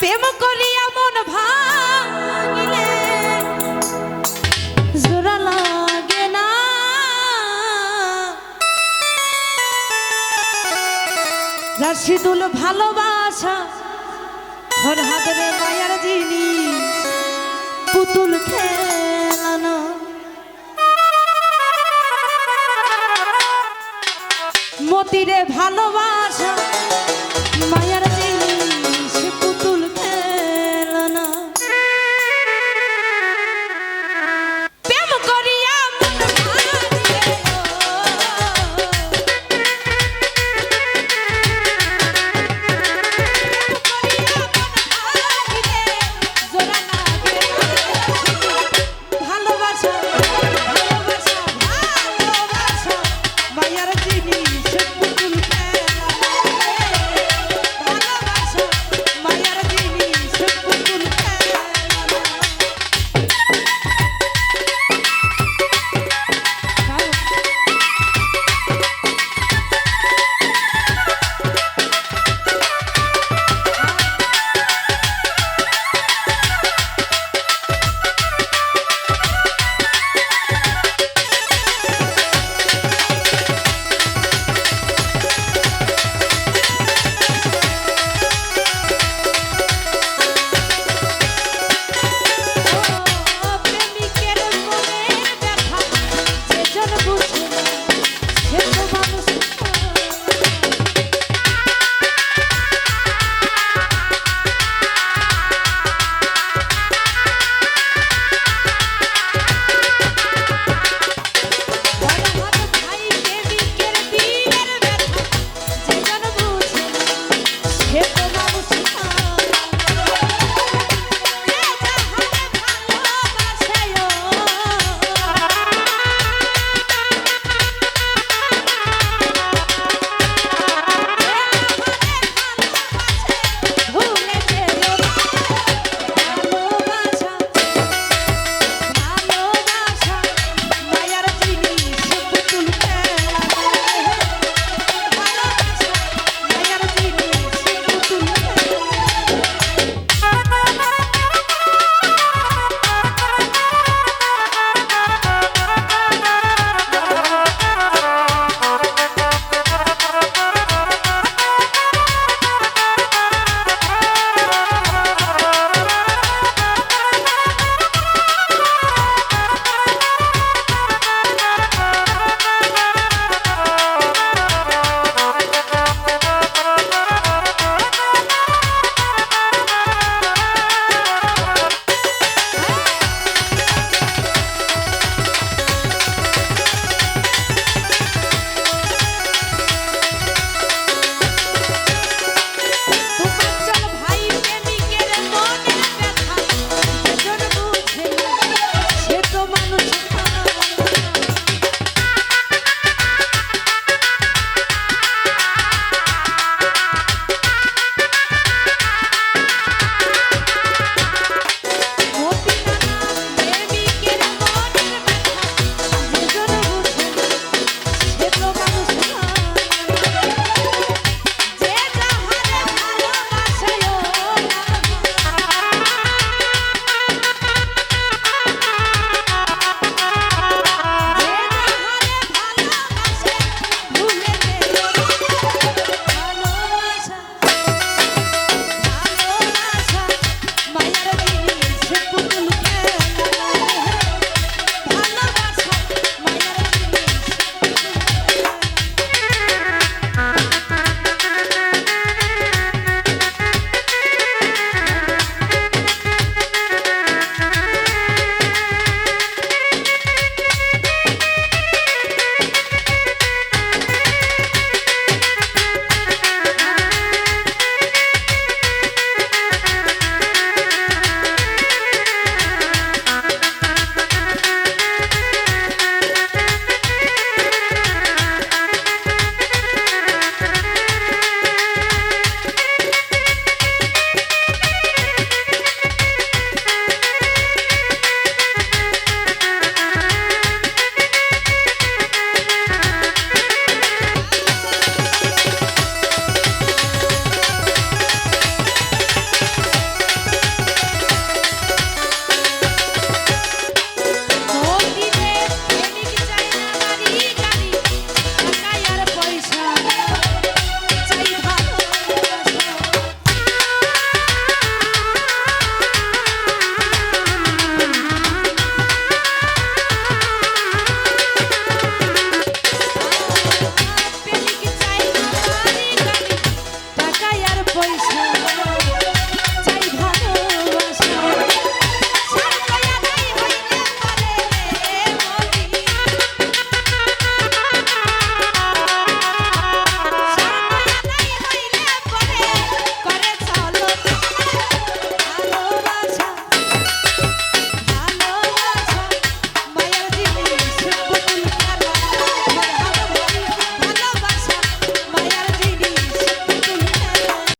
প্রেম করিয়া মন ভাঙিলে জোড়া লাগে না। রাশিদুল ভালোবাসা ঘর হাতরে মায়ার জিনিস, পুতুল খেলানো। মতিরে ভালোবাসা